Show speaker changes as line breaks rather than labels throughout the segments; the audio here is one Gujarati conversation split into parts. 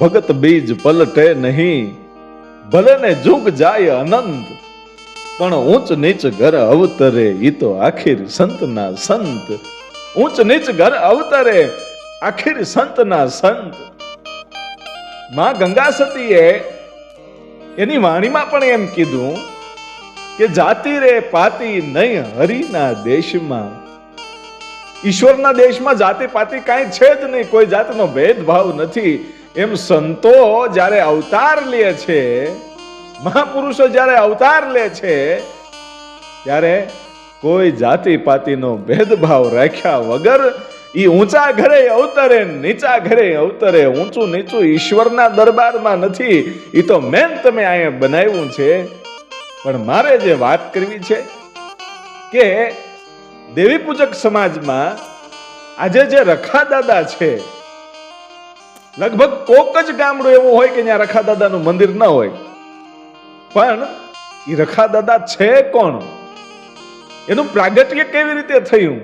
ભગત બીજ પલટે નહીં. ભલે ને જુગ જાય અનંત, પણ ઊંચ નીચ ઘર અવતરે ઈ તો આખીર સંતના સંત. ઊંચ નીચ ઘર અવતરે આખીર સંતના સંત. માં ગંગા સતીએ એની વાણીમાં પણ એમ કીધું કે જાતિ રે પાતી નહીં હરિના દેશમાં. ઈશ્વરના દેશમાં જાતિ પાતી કાંઈ છે જ નહીં, કોઈ જાતનો ભેદભાવ નથી. એમ સંતો જ્યારે અવતાર લે છે, મહાપુરુષો જ્યારે અવતાર લે છે, ત્યારે કોઈ જાતિ પાતિનો ભેદભાવ રાખ્યા વગર એ ઊંચા ઘરે અવતરે, નીચા ઘરે અવતરે, ઊંચું નીચું ઈશ્વરના દરબારમાં નથી એ તો મેન તમે અહીંયા બનાવ્યું છે. પણ મારે જે વાત કરવી છે કે દેવી પૂજક સમાજમાં આજે જે રખા દાદા છે લગભગ કોક જ ગામડું એવું હોય કે જ્યાં રખા દાદાનું મંદિર ન હોય. પણ એ રખા દાદા છે કોણ? એનું પ્રાગટ્ય કેવી રીતે થયું?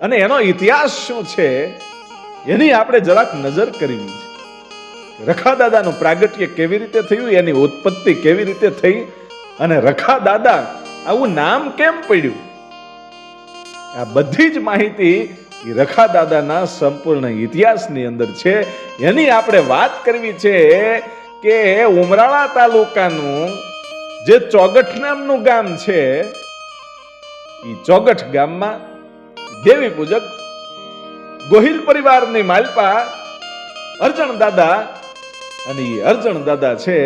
અને એનો ઇતિહાસ શું છે? એની આપણે જરાક નજર કરવી છે. રખા દાદાનું પ્રાગટ્ય કેવી રીતે થયું? એની ઉત્પત્તિ કેવી રીતે થઈ? અને રખા દાદા આવું નામ કેમ પડ્યું? આ બધી જ માહિતી એ રખા દાદાના સંપૂર્ણ ઇતિહાસની અંદર છે. એની આપણે વાત કરવી છે કે ઉમરાળા તાલુકાનું જે ચોગઠ નામનું ગામ છે એ ચોગઠ ગામમાં દેવી પૂજક ગોહિલ પરિવારની માલપા અર્જણ દાદા અને એ અર્જણ દાદા છે.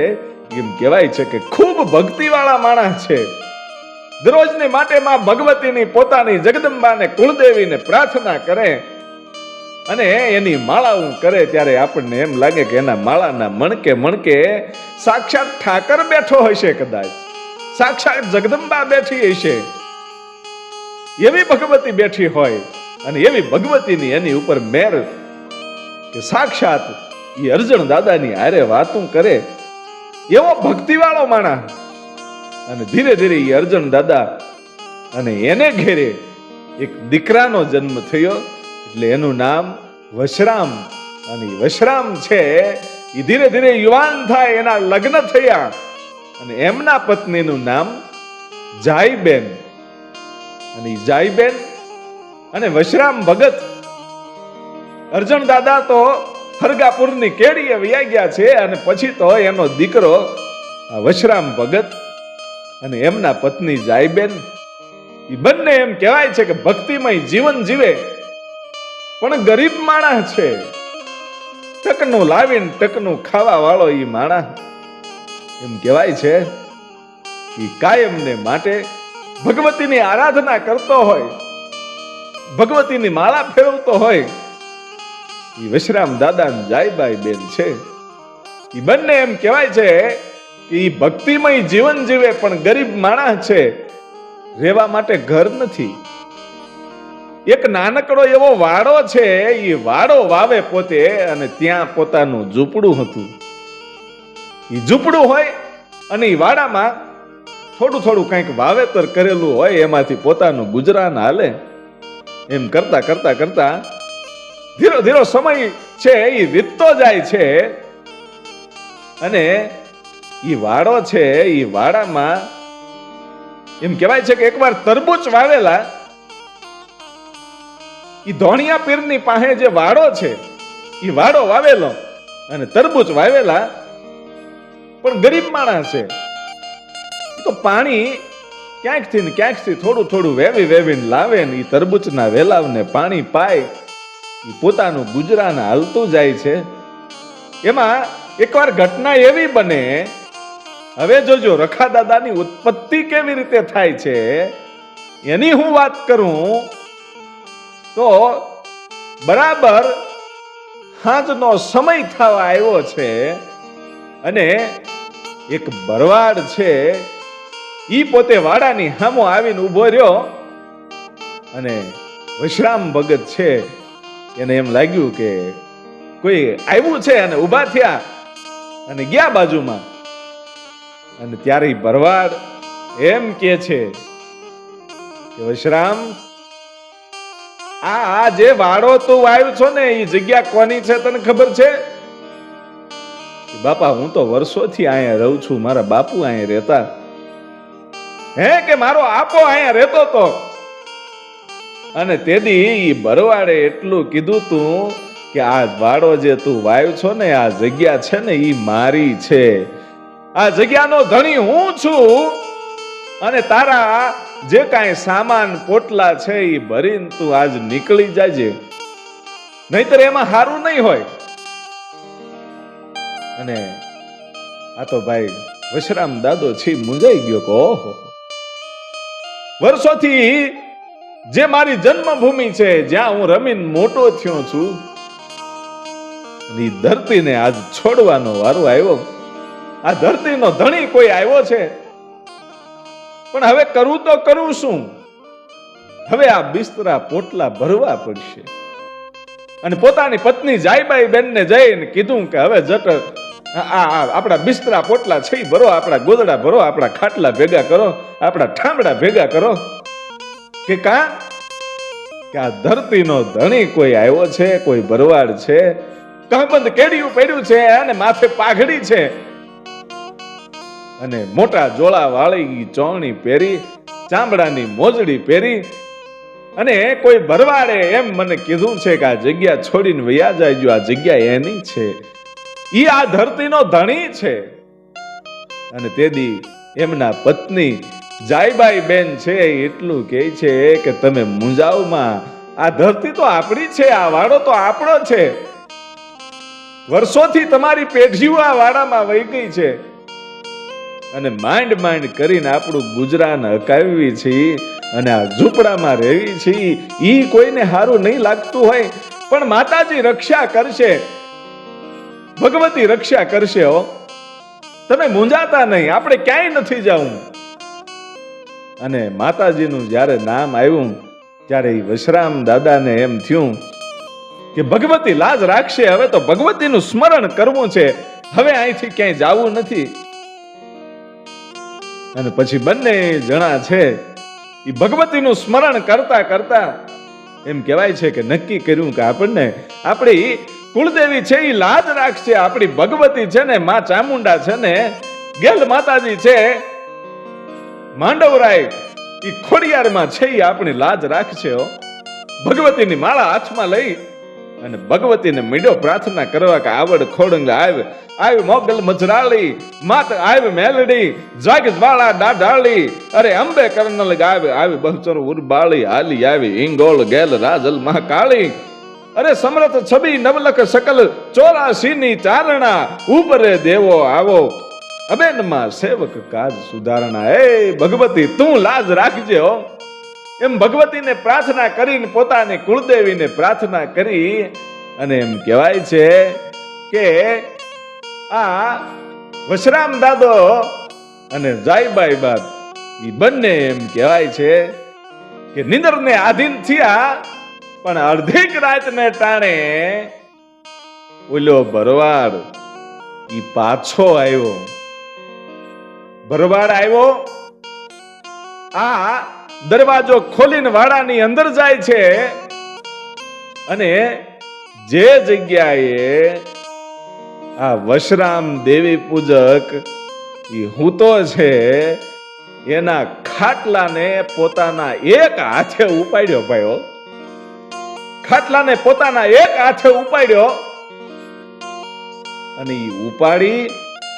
એમ કહેવાય છે કે ખૂબ ભક્તિવાળા માણસ છે. દરરોજની માટે માં ભગવતીની પોતાની જગદંબાને કુળદેવીને પ્રાર્થના કરે અને એની માળાઓ કરે ત્યારે આપણને એમ લાગે કે એના માળાના મણકે મણકે સાક્ષાત ઠાકર બેઠો હશે કદાચ. સાક્ષાત જગદંબા બેઠી હશે એવી ભગવતી બેઠી હોય અને એવી ભગવતીની એની ઉપર મેર કે સાક્ષાત એ અર્જણ દાદાની આરે વાતું કરે એવો ભક્તિવાળો માણસ અને ધીરે ધીરે એ અર્જણ દાદા અને એને ઘેરે એક દીકરાનો જન્મ થયો. એટલે એનું નામ વશરામ. અને વશરામ છે એ ધીરે ધીરે યુવાન થાય, એના લગ્ન થયા. અને એમના પત્નીનું નામ જાયબેન અને જાયબેન અને વશરામ ભગત. અર્જણ દાદા તો હરગાપુરની કેડીએ વયા ગયા છે, અને પછી તો એનો દીકરો વશરામ ભગત અને એમના પત્ની જાયબેન એ બંને એમ કહેવાય છે કે ભક્તિમય જીવન જીવે. પણ ગરીબ માણસ છે. ટકનું લાવીને ટકનું ખાવા વાળો એ માણસ. એમ કહેવાય છે કે કાયમને માટે ભગવતીની આરાધના કરતો હોય. ભગવતીની માળા ફેરવતો હોય. એ વિશ્રામ દાદા જાયબાઈ બેન છે. એ બંને એમ કહેવાય છે ઈ ભક્તિમય જીવન જીવે પણ ગરીબ માણસ છે, રહેવા માટે ઘર નથી. એક નાનકડો એવો વાડો છે એ વાડો વાવે પોતે અને ત્યાં પોતાનું ઝૂંપડું હતું. એ ઝૂંપડું હોય અને એ વાડામાં થોડું થોડું કંઈક વાવેતર કરેલું હોય, એમાંથી પોતાનું ગુજરાન હાલે. એમ કરતા કરતા કરતા ધીરો ધીરો સમય છે એ વીતતો જાય છે. અને ઈ વાડો છે, ઈ વાડામાં, એમ કહેવાય છે કે એકવાર તરબૂચ વાવેલા, ઈ ધોણિયા પીરની પાસે જે વાડો છે, ઈ વાડો વાવેલો અને તરબૂચ વાવેલા, પણ ગરીબ માણસ છે. તો પાણી ક્યાંકથી ને ક્યાંકથી થોડું થોડું વેવી વેવીને લાવે ને ઈ તરબૂચના વેલાવને પાણી પાય એ પોતાનું ગુજરાન હાલતું જાય છે. એમાં એકવાર ઘટના એવી બને હવે જોજો રખા દાદાની ઉત્પત્તિ કેવી રીતે થાય છે? એની હું વાત કરું તો બરાબર સાંજનો સમય થવા આવ્યો છે અને એક ભરવાડ છે. ઈ પોતે વાડાની હામો આવીને ઊભો રહ્યો અને વિશ્રામ ભગત છે. એને એમ લાગ્યું કે કોઈ આવ્યું છે અને ઊભા થયા અને ગયા બાજુમાં અને ત્યારે ભરવાડ એમ કે છે કે વશરામ. આ આ જે વાડો તું આવ્યો છો ને એ જગ્યા કોની છે તને ખબર છે? બાપા, હું તો વર્ષોથી અહીંયા રહું છું, મારા બાપુ અહીંયા રહેતા. હે કે મારો આપો અહીંયા રહેતો તો? અને તેદી એ ભરવાડે એટલું કીધું તું કે આ વાડો જે તું વાયો છો ને, આ જગ્યા છે ને એ મારી છે. આ જગ્યાનો ધણી હું છું અને તારા જે કાંઈ સામાન, પોટલા છે એ ભરીને તું આજ નીકળી જાજે. નહીતર એમાં સારું નહીં હોય. અને આ તો ભાઈ વશરામ દાદો છે મુંજાઈ ગયો કે વર્ષોથી જે મારી જન્મભૂમિ છે, જ્યાં હું રમીને મોટો થયો છું ઈ ધરતીને આજ છોડવાનો વારો આવ્યો. આ ધરતીનો ધણી કોઈ આવ્યો છે? પણ હવે કરવું તો કરવું શું? હવે આ બિસ્તરા પોટલા ભરવા પડશે. અને પોતાની પત્ની જાયબાઈ બેનને જઈને કીધું કે હવે જટ આપણા બિસ્તરા પોટલા છે ભરો, આપણા ગોદડા ભરો, આપણા ખાટલા ભેગા કરો, આપણા ઠામડા ભેગા કરો. કે કા? કે આ ધરતીનો ધણી કોઈ આવ્યો છે, કોઈ ભરવાડ છે? કહબંધ કેડિયું પડ્યું છે અને માથે પાઘડી છે. અને મોટા જોળા વાળી ચોણી પહેરી, ચામડાની મોજડી પહેરી, અને કોઈ ભરવાડે એમ મને કીધું છે કે આ જગ્યા છોડીને વયા જાય આ જગ્યા એની છે. ઈ આ ધરતીનો ધણી છે. અને તેદી એમના પત્ની જાયબાઈ બેન છે એટલું કહે છે કે તમે મુંજાવમાં, આ ધરતી તો આપણી છે, આ વાડો તો આપણો છે. વર્ષોથી તમારી પેઢીઓ આ વાડામાં વહી ગઈ છે. અને માંડ માંડ કરીને આપણું ગુજરાન હકાવી છે અને આ ઝૂંપડામાં રહેવી છે એ કોઈને સારું નહીં લાગતું હોય, પણ માતાજી રક્ષા કરશે. ભગવતી રક્ષા કરશે હો. તમે મૂંઝાતા નહીં, આપણે ક્યાંય નથી જવું અને માતાજીનું જ્યારે નામ આવ્યું, ત્યારે એ વશરામ દાદાને એમ થયું કે ભગવતી લાજ રાખશે, હવે તો ભગવતીનું સ્મરણ કરવું છે. હવે અહીંથી ક્યાંય જવું નથી. અને પછી બંને જણા છે એ ભગવતીનું સ્મરણ કરતા કરતા એમ કહેવાય છે કે નક્કી કર્યું કે આપણને આપણી કુળદેવી છે એ લાજ રાખશે. આપણી ભગવતી છે ને, મા ચામુંડા છે ને, ગેલ માતાજી છે, માંડવરાય એ ખોડિયારમાં છે એ આપણી લાજ રાખશે ભગવતીની માળા હાથમાં લઈ અને ભગવતીને મીડો પ્રાર્થના કરવા કે આવડ ખોડંગ આવે આવી મોગલ મજરાળી, માત આવ મેલડી જાગ જ્વાળા ડાઢાળી અરે અંબે કરનલ ગાવે આવી બહુચર ઉરબાળી, હાલી આવી ઇંગોળ ગેલ રાજલ મહાકાળી. અરે સમરથ છબી નવલખ સકલ ચોરાશીની ચારણા ઉપરે દેવો આવો. અબેનમાં સેવક કાજ સુધારણા. એ ભગવતી, તું લાજ રાખજે હો. એમ ભગવતીને પ્રાર્થના કરીને પોતાની કુળદેવીને પ્રાર્થના કરી અને એમ કહેવાય છે કે આ વશરામ દાદો અને જાયબાઈ બાદ એ બંને એમ કહેવાય છે કે નિંદરને આધીન થયા, પણ અડધીક રાતને ટાણે ઓલો ભરવાડ ઈ પાછો આવ્યો. ભરવાડ આવ્યો. આ દરવાજો ખોલીને વાડાની અંદર જાય છે. અને જે જગ્યાએ આ વશરામ દેવી પૂજક હૂતો છે, એના ખાટલાને પોતાના એક હાથે ઉપાડ્યો ભાઈઓ ખાટલાને પોતાના એક હાથે ઉપાડ્યો. અને ઉપાડી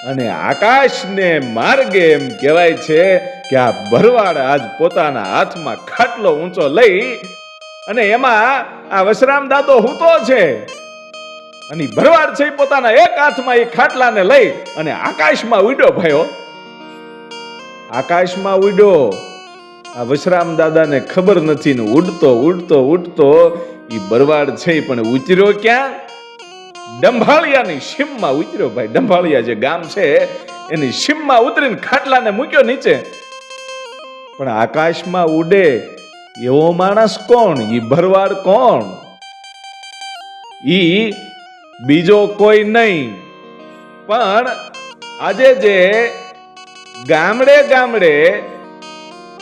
અને આકાશને માર્ગે એમ કહેવાય છે કે આ ભરવાડ આજ પોતાના હાથમાં ખાટલો ઊંચો લઈ અને એમાં આ વશરામ દાદો હૂતો છે. અને ભરવાડ છે પોતાના એક હાથમાં એ ખાટલાને લઈ અને આકાશમાં ઉડ્યો ભયો. આકાશમાં ઉડ્યો. આ વશરામ દાદાને ખબર નથી ને ઉડતો ઉડતો ઉડતો એ બરવાડ છે પણ ઉતર્યો ક્યાં? ડંભાળિયાની સીમમાં ઉતર્યો ભાઈ. ડંભાળિયા જે ગામ છે, એની સીમમાં ઉતરીને ખાટલાને મૂક્યો નીચે. પણ આકાશમાં ઉડે એવો માણસ કોણ? ઈ ભરવાડ કોણ? ઈ બીજો કોઈ નહીં. પણ આજે જે ગામડે ગામડે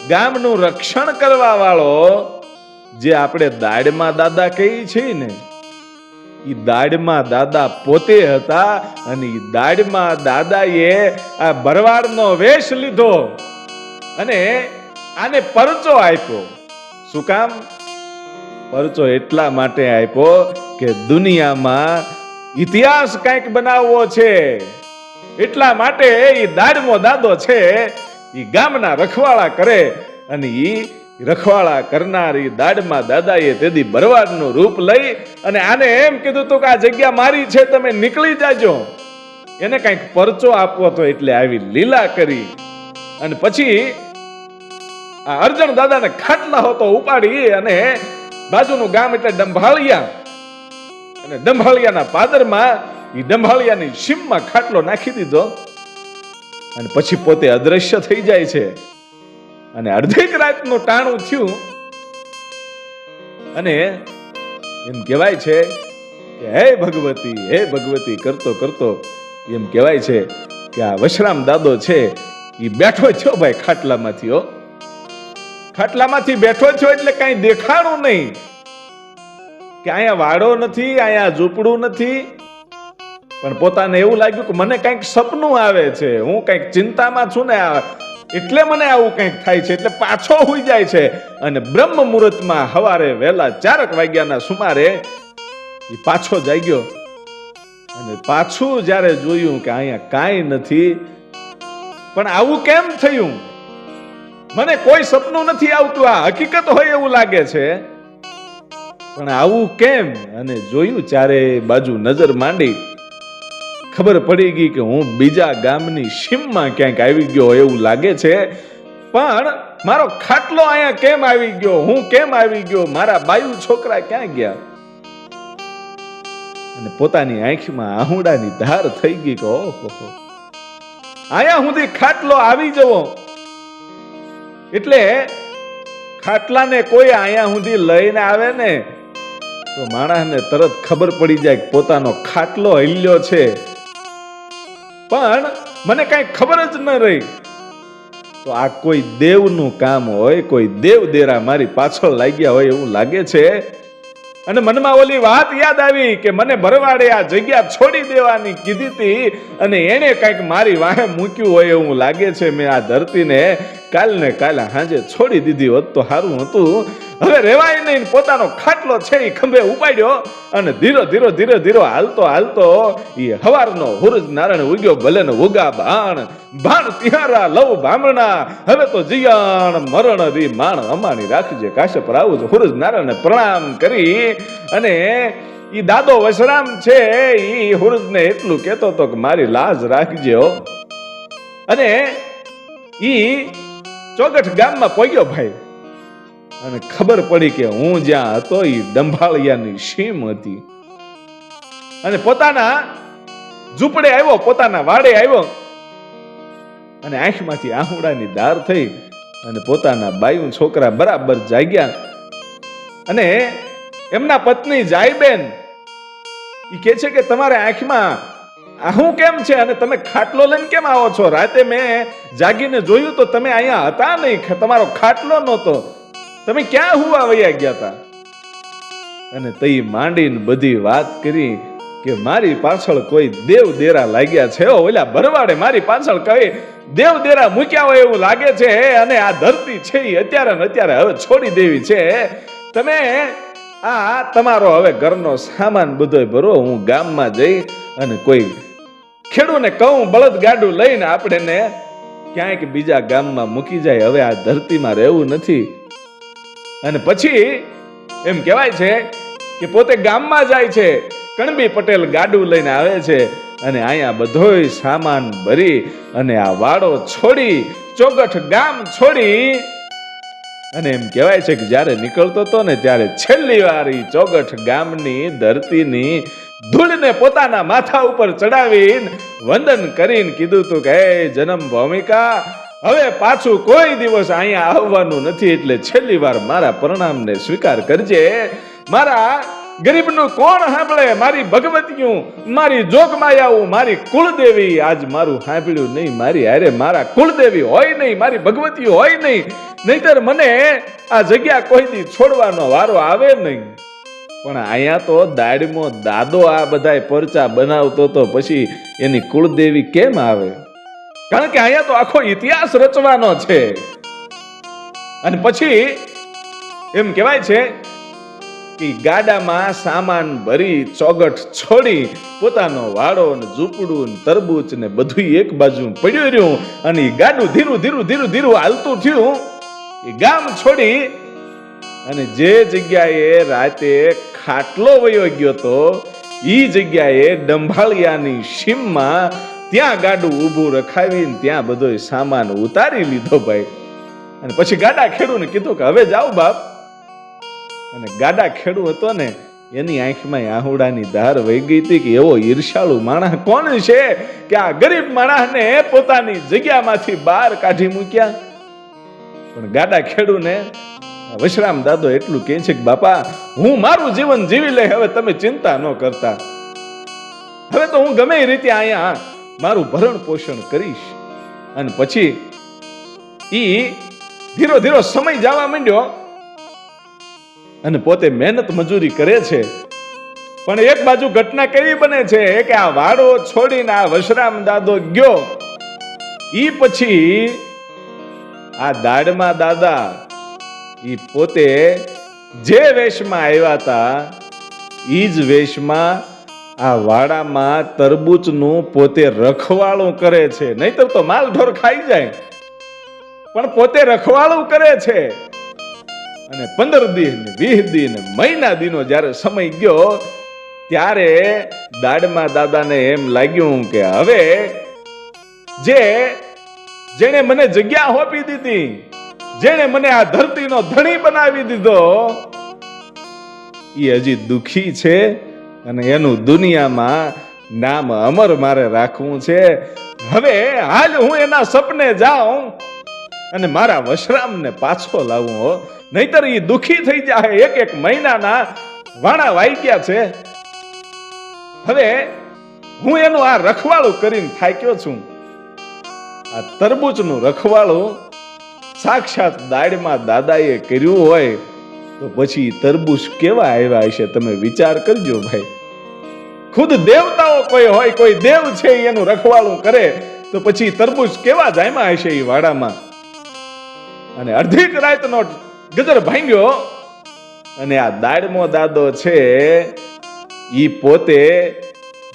ગામનું રક્ષણ કરવા વાળો જે આપણે દાડમાં દાદા કહીએ છીએ ને, ઈ દાડમાં દાદા પોતે હતા અને એ દાડમાં દાદાએ આ ભરવાડનો વેશ લીધો. અને આને પરચો આપ્યો. શું કામ? પરચો એટલા માટે આપ્યો કે દુનિયામાં ઇતિહાસ કંઈક બનાવવો છે. એટલા માટે એ દાડમો દાદો છે એ ગામના રખવાળા કરે અને એ રખવાળા કરનાર દાડમાં દાદાએ તેદી બરવાડનું રૂપ લઈ અને આને એમ કીધું તો કે આ જગ્યા મારી છે, તમે નીકળી જાજો. એને કંઈક પરચો આપવો તો એટલે આવી લીલા કરી. અને પછી આ અર્જણ દાદાને ખાટલા હોતો ઉપાડી અને બાજુનું ગામ એટલે ડંભાળિયા. અને ડંભાળિયાના પાદરમાં એ ડંભાળિયાની સીમમાં ખાટલો નાખી દીધો. અને પછી પોતે અદ્રશ્ય થઈ જાય છે. અને અડધીક રાતનું ટાણું થયું. અને એમ કહેવાય છે કે હે ભગવતી હે ભગવતી, કરતો કરતો. એમ કહેવાય છે કે આ વશરામ દાદો છે એ બેઠો થયો ભાઈ ખાટલામાંથી ખાટલામાંથી બેઠો છો એટલે કાંઈ દેખાણું નહીં. કે અહીંયા વાડો નથી અહીંયા ઝૂંપડું નથી. પણ પોતાને એવું લાગ્યું કે મને કંઈક સપનું આવે છે. હું કંઈક ચિંતામાં છું ને એટલે મને આવું કંઈક થાય છે, એટલે પાછો હોઈ જાય છે. અને બ્રહ્મ મુહૂર્તમાં હવારે વહેલા ચારક વાગ્યાના સુમારે એ પાછો જાગ્યો. અને પાછું જ્યારે જોયું કે અહીંયા કાંઈ નથી, પણ આવું કેમ થયું? મને કોઈ સપનું નથી આવતું, આ હકીકત હોય એવું લાગે છે. પણ આવું કેમ? અને જોયું ચારે બાજુ નજર માંડી. ખબર પડી ગઈ કે હું બીજા ગામની સીમમાં ક્યાંક આવી ગયો એવું લાગે છે. પણ મારો ખાટલો અહીંયા કેમ આવી ગયો? હું કેમ આવી ગયો? મારા બાયુ છોકરા ક્યાં ગયા? અને પોતાની આંખમાં આહુડાની ધાર થઈ ગઈ કે ઓહો અહીંયા સુધી ખાટલો આવી જવો. એટલે ખાટલાને કોઈ અહીંયા સુધી લઈને આવે ને, તો માણસને તરત ખબર પડી જાય કે પોતાનો ખાટલો હલ્યો છે. પણ મને કાંઈ ખબર જ ન રહી. તો આ કોઈ દેવનું કામ હોય, કોઈ દેવ દેરા મારી પાછળ લાગ્યા હોય એવું લાગે છે. અને મનમાં ઓલી વાત યાદ આવી કે મને ભરવાડે આ જગ્યા છોડી દેવાની કીધી હતી અને એણે કંઈક મારી વાહે મૂક્યું હોય એવું લાગે છે. મેં આ ધરતીને કાલ ને કાલે હાંજે છોડી દીધી હોત તો સારું હતું. હવે રેવાય નહીં પોતાનો ખાટલો છે એ ખંભે ઉપાડ્યો અને ધીરો ધીરો ધીરો ધીરો હાલતો હાલતો એ હવારનો હુરજ નારાયણ ઉગ્યો ભલે ને ઉગા ભાણ. ભાણ તિહારા, લવ ભામણા હવે તો જીયાણ, મરણ રી માણ અમાણી રાખજે. કાશ્યપ રાવું હુરજ નારાયણ પ્રણામ કરી અને એ દાદો વશરામ છે ઈ હુરજને એટલું કહેતો હતો કે મારી લાજ રાખજે અને ઈ ચોગઠ ગામમાં પહોંચ્યો ભાઈ. અને ખબર પડી કે હું જ્યાં હતો એ ડંભાળિયાની સીમ હતી. અને પોતાના ઝૂંપડે આવ્યો, પોતાના વાડે આવ્યો. અને આંખમાંથી આહુડાની ધાર થઈ અને પોતાના બાયુ છોકરા બરાબર જાગ્યા. અને એમના પત્ની જાયબેન એ કે છે કે તમારે આંખમાં આ હું કેમ છે? અને તમે ખાટલો લઈને કેમ આવો છો? રાતે મેં જાગીને જોયું તો તમે અહીંયા હતા નહીં તમારો ખાટલો નહોતો. તમે ક્યાં હુવા વયા ગયા હતા અને તઈ માંડીને બધી વાત કરી કે મારી પાછળ કોઈ દેવ દેરા લાગ્યા છે. ઓલા ભરવાડે મારી પાછળ કઈ દેવ દેરા મૂક્યા હોય એવું લાગે છે અને આ ધરતી છે એ અત્યારે ને અત્યારે હવે છોડી દેવી છે તમે આ તમારો હવે ઘરનો સામાન બધો ભરો, હું ગામમાં જઈ અને કોઈ ખેડૂને કહું, બળદ ગાડું લઈને આપણે ક્યાંક બીજા ગામમાં મૂકી જાય. હવે આ ધરતીમાં રહેવું નથી. અને પછી એમ કહેવાય છે કે પોતે ગામમાં જાય છે. કણબી પટેલ ગાડું લઈને આવે છે અને અહીંયા બધોય સામાન ભરી અને આ વાડો છોડી, ચોગઠ ગામ છોડી અને એમ કહેવાય છે કે જ્યારે નીકળતો હતો ને ત્યારે છેલ્લી વાર ચોગઠ ગામની ધરતીની ધૂળને પોતાના માથા ઉપર ચડાવીને વંદન કરીને કીધું તું કે જન્મ ભૂમિકા, હવે પાછું કોઈ દિવસ અહીંયા આવવાનું નથી, એટલે છેલ્લી વાર મારા પ્રણામને સ્વીકાર કરજે. મારા ગરીબનું કોણ સાંભળે? મારી ભગવતીયું, મારી જોગમાયાઓ, મારી કુળદેવી આજ મારું સાંભળ્યું નહીં. મારી અરે મારા કુળદેવી હોય નહીં, મારી ભગવતી હોય નહીં. નહીતર મને આ જગ્યા કોઈ દી છોડવાનો વારો આવે નહીં. પણ અહીંયા તો દાડમો દાદો આ બધાય પરચા બનાવતો તો પછી એની કુળદેવી કેમ આવે? કારણ કે અહીંયા તો આખો ઇતિહાસ રચવાનો છે. અને પછી એમ કહેવાય છે કે ગાડામાં સામાન ભરી, ચોગઠ છોડી, પોતાનો વાડો ને ઝૂંપડું ને તરબૂચ ને બધું એક બાજુ પડ્યું રહ્યું અને ગાડું ધીરું ધીરું ધીરું ધીરું હાલતું થયું. એ ગામ છોડી અને જે જગ્યાએ રાતે ખાટલો વયો ગયો તો, ઈ જગ્યાએ ડંભાળિયાની સીમમાં ત્યાં ગાડું ઊભું રખાવીને ત્યાં બધો સામાન ઉતારી લીધો ભાઈ. અને પછી ગાડા ખેડૂને કીધું કે, હવે જાઓ બાપ. અને ગાડા ખેડૂ હતો ને, એની આંખમાં આહુડાની ધાર વહી ગઈ હતી કે એવો ઈર્ષાળુ માણસ કોણ છે કે આ ગરીબ માણસને પોતાની જગ્યામાંથી બહાર કાઢી મૂક્યા? પણ ગાડા ખેડૂને વશરામ દાદો એટલું કહે છે કે, બાપા, હું મારું જીવન જીવી લે હવે તમે ચિંતા ન કરતા. હવે તો હું ગમે રીતે અહીંયા મારું ભરણ પોષણ કરીશ. અને પછી ઈ ધીરો ધીરો સમય જવા માંડ્યો. અને પોતે મહેનત મજૂરી કરે છે. પણ એક બાજુ ઘટના કેવી બને છે કે આ વાડો છોડીને આ વશરામ દાદો ગયો. ઈ પછી આ દાડમાં દાદા ઈ પોતે જે વેશમાં આવ્યા હતા એ જ વેશમાં આ વાડામાં તરબૂચનું પોતે રખવાળું કરે છે. નહીતર તો માલ ઢોર ખાઈ જાય. પણ પોતે રખવાળું કરે છે. અને પંદર દિન, વીસ દિન, મહિના દિનો જ્યારે સમય ગયો, ત્યારે દાડમાં દાદાને એમ લાગ્યું કે હવે જે જેણે મને જગ્યા હોપી દીધી જેણે મને આ ધરતીનો ધણી બનાવી દીધો, એ હજી દુખી છે અને એનું દુનિયામાં નામ અમર મારે રાખવું છે. હવે હાલ હું એના સપને જાઉં અને મારા વશરામને પાછો લાવું હો. નહીતર એ દુખી થઈ જાય એક એક મહિનાના વાણા વાઈ છે. હવે હું એનું આ રખવાળું કરીને થાક્યો છું. આ તરબૂચનું રખવાળું સાક્ષાત દાડમાં દાદાએ કર્યું હોય, તો પછી તરબૂચ કેવા આવ્યા હશે તમે વિચાર કરજો ભાઈ. ખુદ દેવતાઓ કોઈ હોય, કોઈ દેવ છે એનું રખવાળું કરે, તો પછી તરબૂચ કેવા જાયમાં હશે એ વાડામાં? અને અડધી રાતનો ગજર ભાંગ્યો, અને આ દાડમો દાદો છે એ પોતે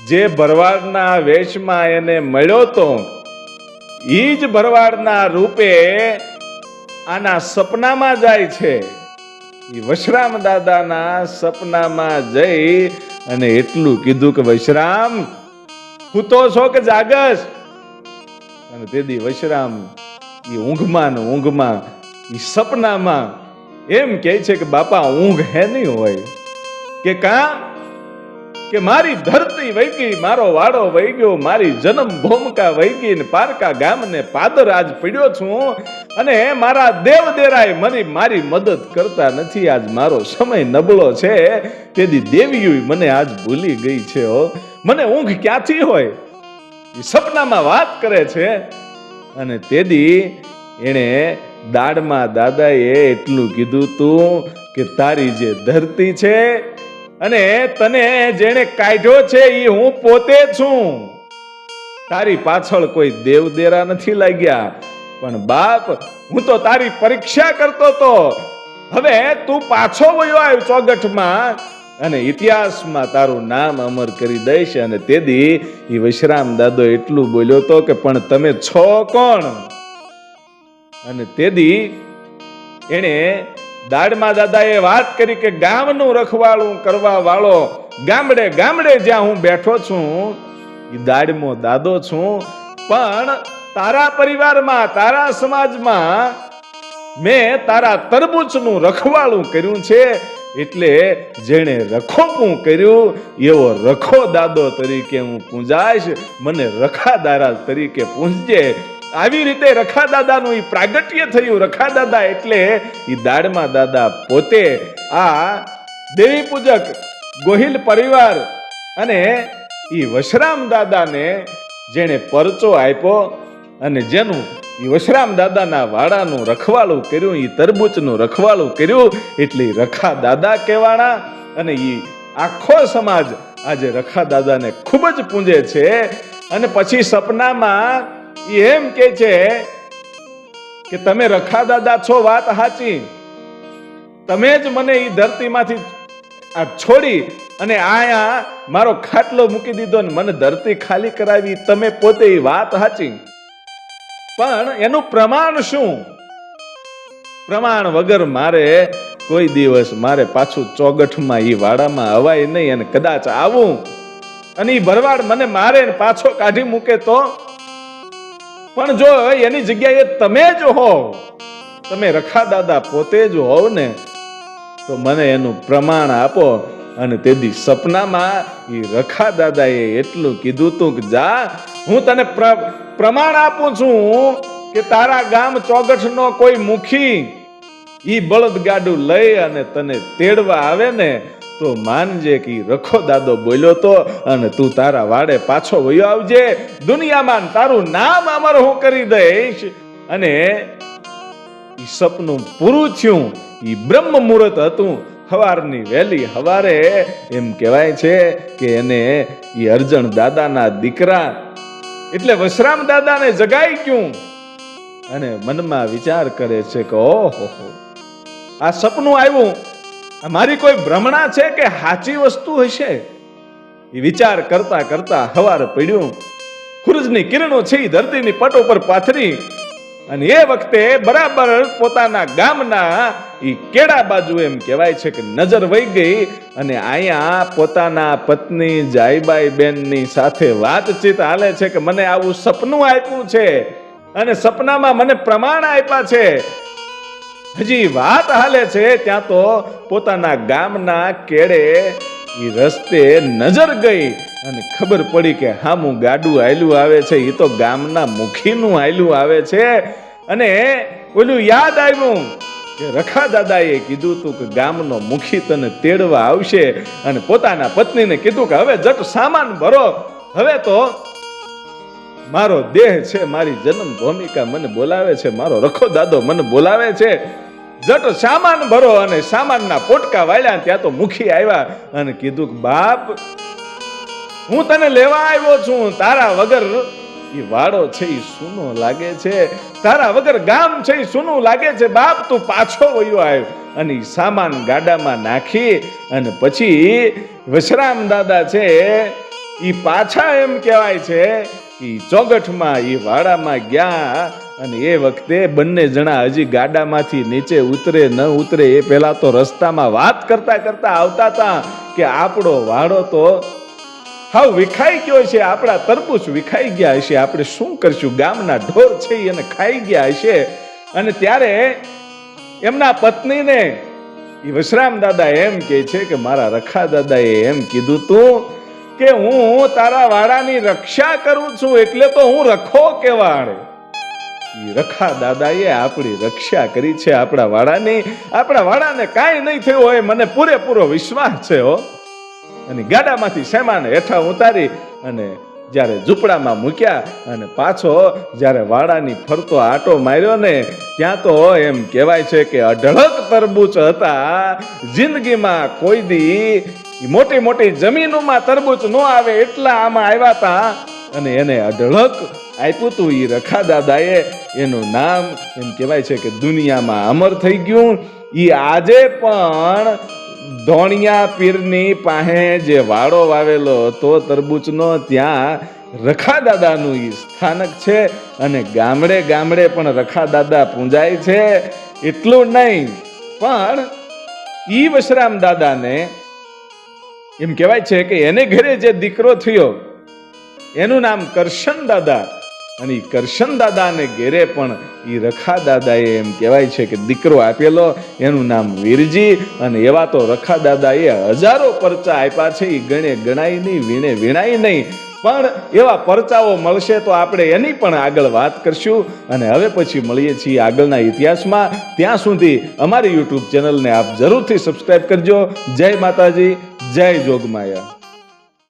જે ભરવાડના વેશમાં એને મળ્યો તો એ જ ભરવાડના રૂપે આના સપનામાં જાય છે. એ વશરામ દાદાના સપનામાં જઈ અને એટલું કીધું કે, વશરામ, હું તો છો કે જાગસ? અને તેથી વશરામ એ ઊંઘમાં ને ઊંઘમાં એ સપનામાં એમ કહે છે કે, બાપા, ઊંઘ હે નહીં હોય. કે કા? કે મારી ધરતી વહી ગઈ, મારો વાડો વહી ગયો, મારી જન્મ ભૂમિકા વહી ગઈ ને પારકા ગામને પાદર આજ પીડ્યો છું અને મારા દેવ દેરાય મને મારી મદદ કરતા નથી, આજ મારો સમય નબળો છે. તેથી દેવીઓ મને આજ ભૂલી ગઈ છે હો. મને ઊંઘ ક્યાંથી હોય? સપનામાં વાત કરે છે. અને તેદી એણે દાડમાં દાદાએ એટલું કીધું તું કે તારી જે ધરતી છે અને તને જેણે કાઢ્યો છે એ હું પોતે છું. તારી પાછળ કોઈ દેવદેરા નથી લાગ્યા. પણ બાપ, હું તો તારી પરીક્ષા કરતો તો. હવે તું પાછો વયો આવ્યો ચોગઠમાં અને ઇતિહાસમાં તારું નામ અમર કરી દઈશ અને તેદી એ વિશ્રામ દાદો એટલું બોલ્યો તો કે પણ તમે છો કોણ? અને તેદી એણે દાડમાં દાદાએ વાત કરી કે ગામનું રખવાળું કરવા વાળો ગામડે ગામડે જ્યાં હું બેઠો છું એ દાડમો દાદો છું. પણ તારા પરિવારમાં, તારા સમાજમાં મેં તારા તરબૂચનું રખવાળું કર્યું છે, એટલે જેણે રખોપું કર્યું, એવો રખો દાદો તરીકે હું પૂંજાઈશ. મને રખા દારા તરીકે પૂંજજે. આવી રીતે રખા દાદાનું એ પ્રાગટ્ય થયું. રખા દાદા એટલે એ દાડમાં દાદા પોતે આ દેવી પૂજક ગોહિલ પરિવાર અને એ વશરામ દાદાને જેણે પરચો આપ્યો અને જેનું એ વશરામ દાદાના વાડાનું રખવાળું કર્યું એ તરબૂચનું રખવાળું કર્યું એટલે રખા દાદા કહેવાના અને એ આખો સમાજ આજે રખા દાદાને ખૂબ જ પૂંજે છે. અને પછી સપનામાં એમ કે છે કે તમે રખા દાદા છો વાત સાચી. તમે જ મને એ ધરતીમાંથી આ છોડી અને આયા મારો ખાટલો મૂકી દીધો ને મને ધરતી ખાલી કરાવી, તમે પોતે એ વાત સાચી. પણ એનું પ્રમાણ શું? પ્રમાણ વગર મારે કોઈ દિવસ મારે પાછું ચોગઠમાં એ વાડામાં અવાય નહીં અને કદાચ આવું. અને એ ભરવાડ મને મારે પાછો કાઢી મૂકે તો પણ જો એની જગ્યાએ તમે જ હો તમે રખા દાદા પોતે જ હોવ ને, તો મને એનું પ્રમાણ આપો અને તેથી સપનામાં એ રખા દાદાએ એટલું કીધું તું કે જા, હું તને પ્ર- પ્રમાણ આપું છું કે તારા ગામ ચોગઠનો કોઈ મુખી ઈ બળદગાડું લઈ અને તને તેડવા આવે ને તો માનજે કે, રખો દાદો બોલ્યો તો અને તું તારા વાડે પાછો વયો આવજે. દુનિયામાં તારું નામ અમર હું કરી દઈશ. અને ઈ સપનું પૂરું થયું. ઈ બ્રહ્મ મુહૂર્ત હતું. સવારની વહેલી હવારે એમ કહેવાય છે કે એને ઈ અર્જણ દાદાના દીકરા એટલે વશરામ દાદાને જગાઈ ગયું. અને મનમાં વિચાર કરે છે કે ઓહો આ સપનું આવ્યું. મારી કોઈ ભ્રમણા છે કે સાચી વસ્તુ હશે? એ વિચાર કરતા કરતા હવાર પડ્યું. સૂરજની કિરણો છે એ ધરતીની પટ ઉપર પાથરી. અને એ વખતે બરાબર પોતાના ગામના એ કેડા બાજુ એમ કહેવાય છે કે નજર વહી ગઈ અને અહીંયા પોતાના પત્ની જાયબાઈ બેનની સાથે વાતચીત હાલે છે કે મને આવું સપનું આપ્યું છે. અને સપનામાં મને પ્રમાણ આપ્યા છે. હજી વાત હાલે છે, ત્યાં તો પોતાના ગામના કેડે એ રસ્તે નજર ગઈ અને ખબર પડી કે હામું ગાડું આયલું આવે છે એ તો ગામના મુખીનું આયલું આવે છે. અને ઓલું યાદ આવ્યું કે રખા દાદાએ કીધું તું કે ગામનો મુખી તને તેડવા આવશે અને પોતાના પત્નીને કીધું કે હવે જટ સામાન ભરો. હવે તો મારો દેહ છે, મારી જન્મ ભૂમિકા મને બોલાવે છે, મારો રખો દાદો મને બોલાવે છે. જટ સામાન ભરો અને સામાનના પોટકા વાળ્યા ત્યાં તો મુખી આવ્યા અને કીધું કે, બાપ, હું તને લેવા આવ્યો છું. તારા વગર એ વાડો છે, એ સૂનો લાગે છે. તારા વગર ગામ છે, એ સૂનું લાગે છે. બાપ, તું પાછો વયો આવ્યો. અને સામાન ગાડામાં નાખી અને પછી વશરામ દાદા છે એ પાછા એમ કહેવાય છે, ઈ ચોગઠમાં એ વાડામાં ગયા અને એ વખતે બંને જણા હજી ગાડામાંથી નીચે ઉતરે, ન ઉતરે એ પહેલા તો રસ્તામાં વાત કરતા કરતા આવતા હતા કે આપણો વાડો તો હાવ વિખાઈ ગયો છે, આપણા તરબૂચ વિખાઈ ગયા હશે, આપણે શું કરશું? ગામના ઢોર છે એને ખાઈ ગયા હશે. અને ત્યારે એમના પત્નીને એ વશરામ દાદા એમ કહે છે કે મારા રખા દાદાએ એમ કીધું તું કે હું તારા વાડાની રક્ષા કરું છું, એટલે તો હું રખો કેવાડે રખા દાદાએ આપણી રક્ષા કરી છે આપણા વાડાની આપણા વાડાને કાંઈ નહીં થયું હોય, મને પૂરેપૂરો વિશ્વાસ છે હો. અને ગાડામાંથી સેમાને હેઠા ઉતારી અને જ્યારે ઝૂંપડામાં મૂક્યા અને પાછો જ્યારે વાડાની ફરતો આટો માર્યો ને, ત્યાં તો એમ કહેવાય છે કે અઢળક તરબૂચ હતા. જિંદગીમાં કોઈ દી મોટી મોટી જમીનોમાં તરબૂચ ન આવે એટલા આમાં આવ્યા હતા અને એને અઢળક આપ્યું તું એ રખા દાદાએ એનું નામ એમ કહેવાય છે કે દુનિયામાં અમર થઈ ગયું. એ આજે પણ ધોણિયા પીરની પાસે જે વાડો વાવેલો હતો તરબૂચનો, ત્યાં રખા દાદાનું એ સ્થાનક છે અને ગામડે ગામડે પણ રખા દાદા પૂંજાય છે. એટલું નહીં, પણ ઈ વશરામ દાદાને એમ કહેવાય છે કે એને ઘરે જે દીકરો થયો, એનું નામ કરશન દાદા. અને કરશન દાદાને ઘેરે પણ એ રખા દાદાએ એમ કહેવાય છે કે દીકરો આપેલો, એનું નામ વીરજી અને એવા તો રખા દાદાએ હજારો પરચા આપ્યા છે એ ગણે ગણાય નહીં, વીણે વીણાય નહીં. પણ એવા પરચાઓ મળશે તો આપણે એની પણ આગળ વાત કરશું અને હવે પછી મળીએ છીએ આગળના ઇતિહાસમાં. ત્યાં સુધી અમારી યુટ્યુબ ચેનલને આપ જરૂરથી સબસ્ક્રાઇબ કરજો. જય માતાજી, જય જોગમાયા.